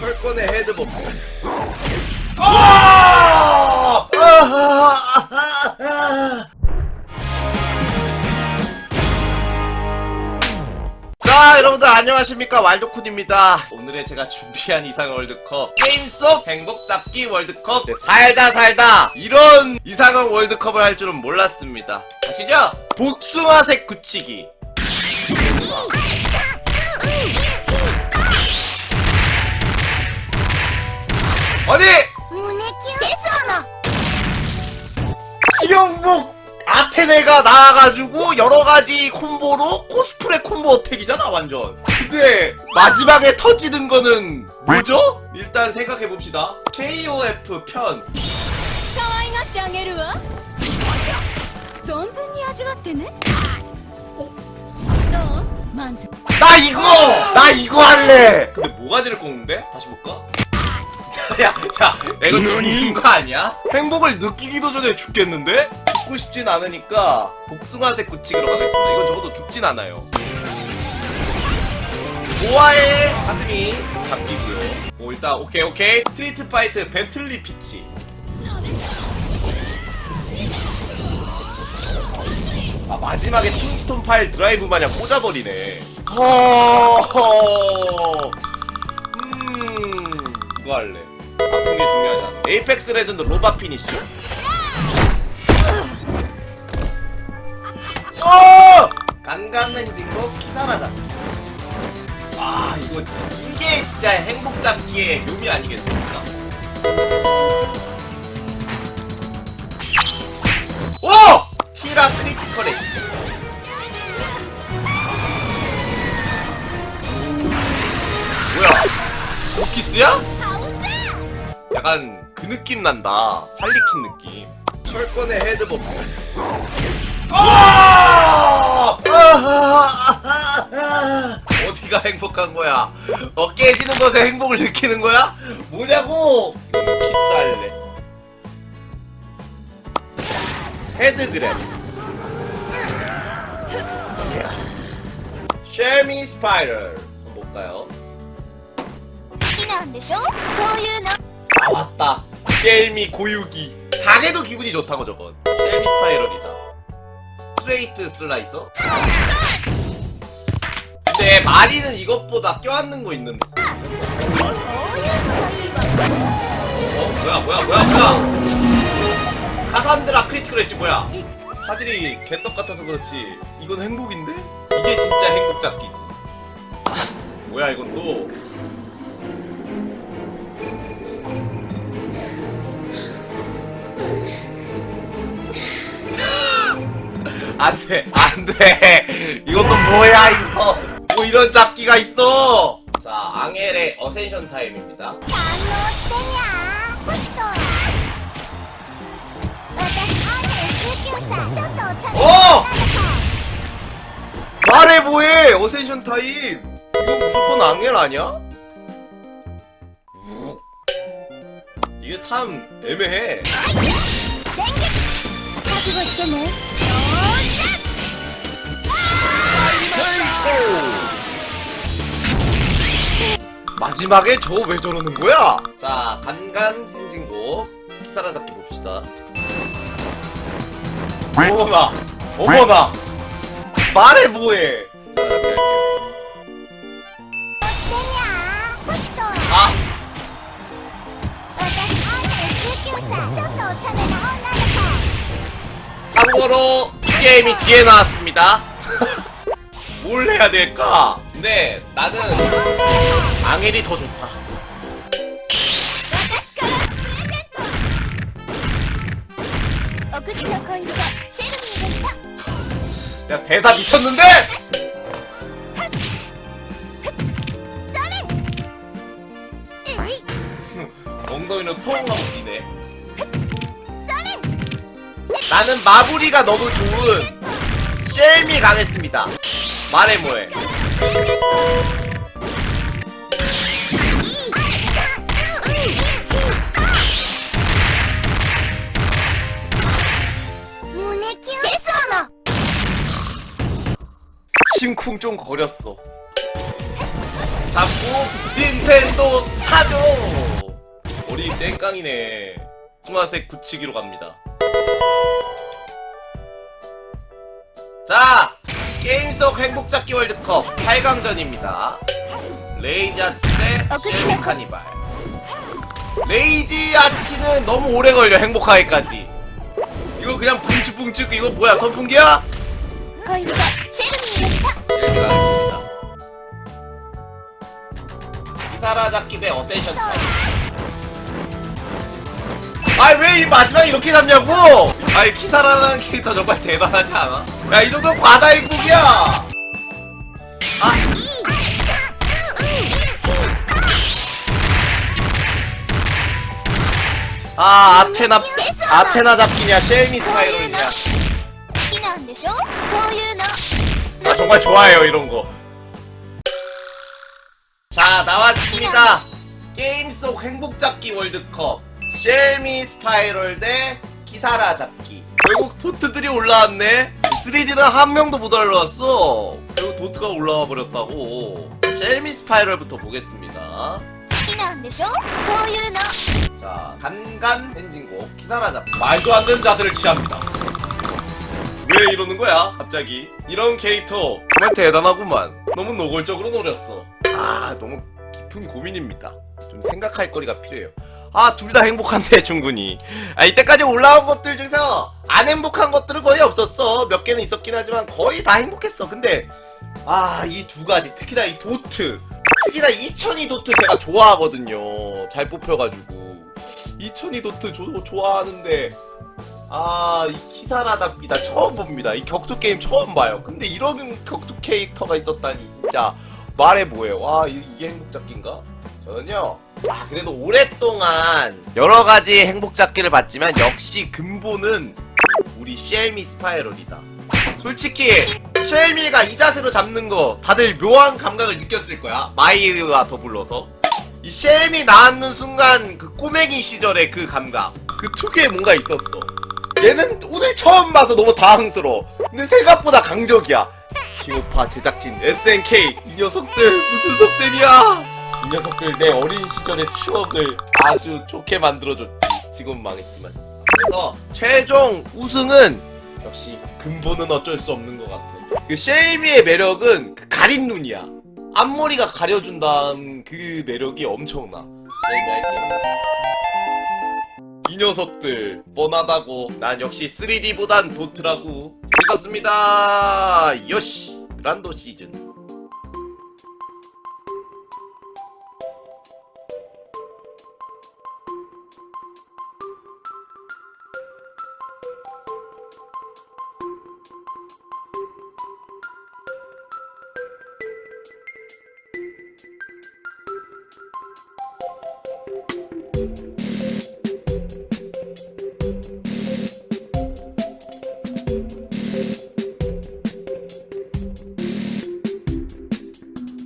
철권의 헤드버프. 아! 자 여러분들 안녕하십니까 왈도쿤입니다 오늘의 제가 준비한 이상 월드컵 게임 속 행복 잡기 월드컵 네, 살다 살다 이런 이상한 월드컵을 할 줄은 몰랐습니다 아시죠? 복숭아색 굳히기 어디 胸キュンですわな 수영복 아테네가 나와가지고 여러가지 콤보로 코스프레 콤보 어택이잖아 완전 근데 마지막에 터지는 거는 뭐죠? 일단 생각해봅시다 KOF 편 可愛がってあげるわ存分に味わってねどう満足 나 이거! 나 이거 할래! 근데 뭐가지를 꺾는데? 다시 볼까? 야, 야, 이거 죽는 거 아니야? 행복을 느끼기도 전에 죽겠는데? 죽고 싶진 않으니까 복숭아색 굳히기로 가겠습니다. 이건 적어도 죽진 않아요. 보아의 가슴이 잡히고요. 오, 일단 오케이 오케이. 스트리트 파이트 배틀리 피치. 아 마지막에 퉁스톤 파일 드라이브 마냥 꽂아버리네. 허. 음 이거 할래. 게 중요하지 않아. 에이펙스 레전드 로바 피니쉬. 어! 간간행진고 키사라자. 아 이거 이게 진짜 행복 잡기의 묘미 아니겠습니까? 약간 그 느낌 난다. 할리퀸 느낌. 철권의 헤드버프. 아! 어디가 행복한 거야? 어 깨지는 것에 행복을 느끼는 거야? 뭐냐고? 이거는 키스할래. 헤드그랩. 쉐미 스파이럴. 한번 볼까요? 好きなんでしょこういうの 아 왔다. 깰미 고유기. 당해도 기분이 좋다고 저건. 깰미 스파이럴이다. 스트레이트 슬라이서? 근데 마리는 이것보다 껴안는 거 있는데. 어? 뭐야 뭐야 뭐야 뭐야? 카산드라 크리티컬 했지 뭐야? 화질이 개떡 같아서 그렇지. 이건 행복인데? 이게 진짜 행복 잡기지. 뭐야 이건 또? 안돼 안돼. 이것도 뭐야 이거? 뭐 이런 잡기가 있어? 자 앙헬의 어센션 타임입니다. 어! 말해 뭐해? 어센션 타임. 이거 무조건 앙헬 아니야? 이게 참 애매해. 가지고 있겠네. 마지막에 저 왜 저러는 거야? 자 간간 행진곡 키사라 잡기 봅시다 어머나 어머나 말해 뭐해 자, 이렇게 할게요. してにゃーふっと 아 私アイドル19歳ちょっとお茶目な女だか 참고로 이 게임이 뒤에 나왔습니다. 뭘 해야 될까? 근데 나는 앙헬이 더 좋다. 야 대사 미쳤는데? 엉덩이로 통하고 뛰네. 나는 마무리가 너무 좋은 쉘미 가겠습니다. 말해 뭐해? 심쿵 좀 거렸어. 잡고 닌텐도 사줘! 머리 땡깡이네. 중화색 굳히기로 갑니다. 자! 게임 속 행복잡기 월드컵 8강전입니다. 레이지 아치 대 쉘리 카니발. 레이지 아치는 너무 오래 걸려 행복하기까지. 이거 그냥 붕쭉붕쭉 이거 뭐야 선풍기야? 이사라 잡기 대 어센션 아왜 마지막에 이렇게 잡냐고! 아이 키사라는 캐릭터 정말 대단하지 않아? 야 이 정도 바다 행복이야! 아! 아 아테나 아테나 잡기냐 쉘미 스파이럴이냐 好きなんでしょこういうの 아 정말 좋아해요 이런 거. 자 나왔습니다. 게임 속 행복 잡기 월드컵 쉘미 스파이럴 대 키사라 잡기. 결국 도트들이 올라왔네. 3D는 한 명도 못 올라왔어. 결국 도트가 올라와 버렸다고. 쉘미 스파이럴부터 보겠습니다. 好きなんでしょこういうの 자, 간간 엔진곡 기사라 잡기. 말도 안 되는 자세를 취합니다. 왜 이러는 거야, 갑자기? 이런 캐릭터 정말 대단하구만. 너무 노골적으로 노렸어. 아, 너무 깊은 고민입니다. 좀 생각할 거리가 필요해요. 아, 둘 다 행복한데, 충분히. 아, 이때까지 올라온 것들 중에서 안 행복한 것들은 거의 없었어. 몇 개는 있었긴 하지만 거의 다 행복했어. 근데, 아, 이 두 가지, 특히나 이 도트. 특히나 2002 도트 제가 좋아하거든요. 잘 뽑혀가지고. 2002 도트 조, 좋아하는데, 아, 이 키사라 잡기 나 처음 봅니다. 이 격투 게임 처음 봐요. 근데 이런 격투 캐릭터가 있었다니 진짜 말해 뭐예요. 와, 이- 이게 행복 잡기인가? 저는요. 아, 그래도 오랫동안 여러 가지 행복 잡기를 봤지만 역시 근본은 우리 쉘미 스파이럴이다. 솔직히 쉘미가 이 자세로 잡는 거 다들 묘한 감각을 느꼈을 거야. 마이와 더불러서. 이 쉘미 나왔는 순간 그 꼬맹이 시절의 그 감각 그 특유의 뭔가 있었어 얘는 오늘 처음 봐서 너무 당황스러워 근데 생각보다 강적이야 기오파 제작진 SNK 이 녀석들 무슨 속셈이야 이 녀석들 내 어린 시절의 추억을 아주 좋게 만들어줬지 지금 망했지만 그래서 최종 우승은 역시 근본은 어쩔 수 없는 것 같아 그 쉘미의 매력은 그 가린 눈이야 앞머리가 가려준다는 그 매력이 엄청나. 내가 할게. 이 녀석들 뻔하다고. 난 역시 3D보단 도트라고. 재밌었습니다. 요시. 그란도 시즌.